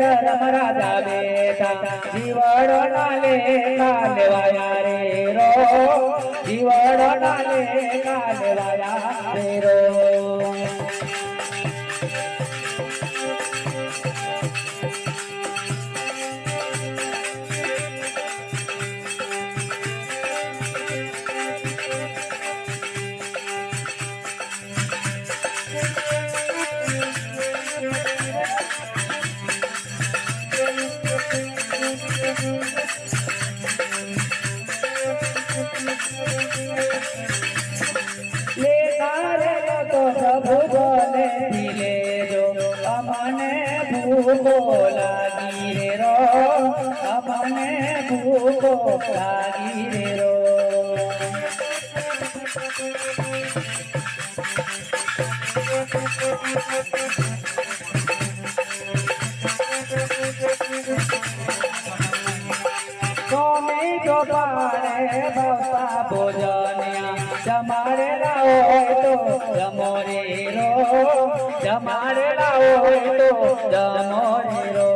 धर्मराजा बेटा जीवड डाले काले वाया डाले काले वाया रे रो. ভুবনে দিলে আমনে ভুবো লাগিরে র আমনে ভুবো লাগিরে র Thank you. અમને ભૂખો લાગી રે રો સોમી જો પાડે બાપા ભોજનિયા જમાડેલા હોય તો જમો રો જમાડેલા હોય તો જમો રો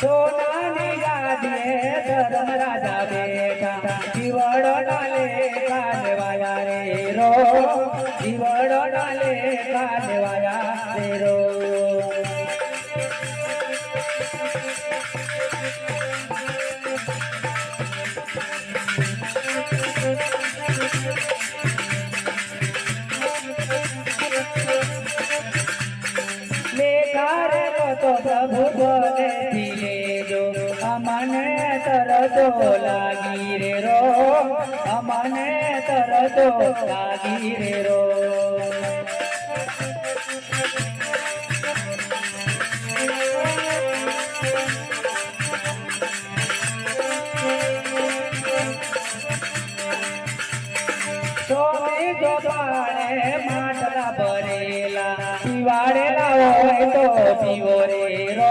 સોનાની ગાદીએ ધર્મ રાજા બેઠા दिवाडो डाले का देवाया तेरो प्रभु बोले दिले जो अमन तर तो लागी रे અમને તરતો લાગી રે રો. ભરેલા પીવાડેલા હોય તો પીવો રે રો.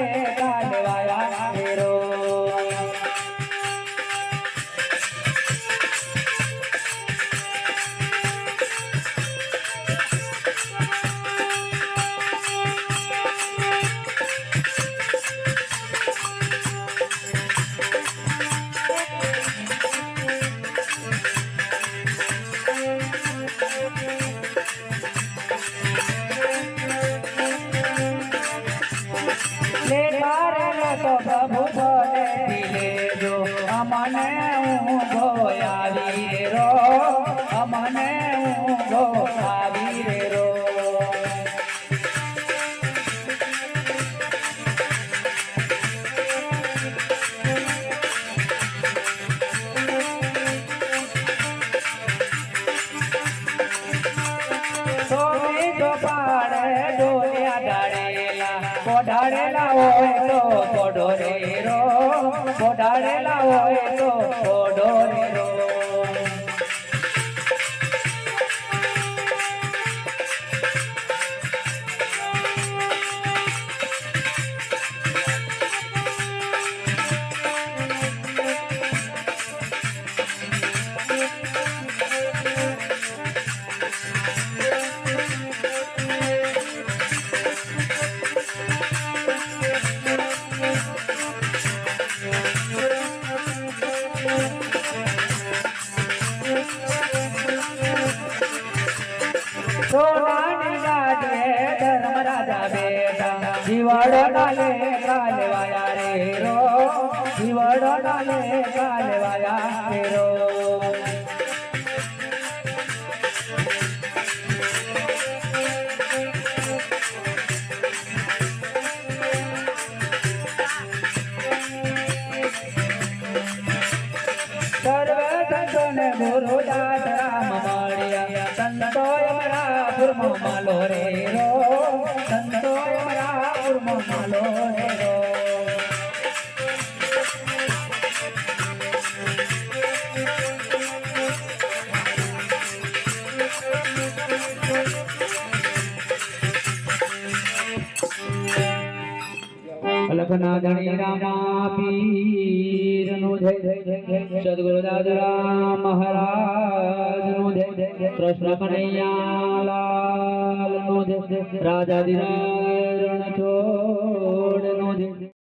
લેખારે તો પ્રભુ હોય તો કોઢો રે રો કોઢાડેલા હોય તો સોવાની ગાજે ધર્મ રાજા બેટા. જીવાડો ડાલે કાલે રે રો જીવાડો ડાલે કાલે રે રો માલો રે રો સંતો અમારા પુરમાં માલો રે રો અલખના ધણી રામા પીરનો જય સદગુરુ દાદરા જય કૃષ્ણ કનૈયા राजा राजाधिराज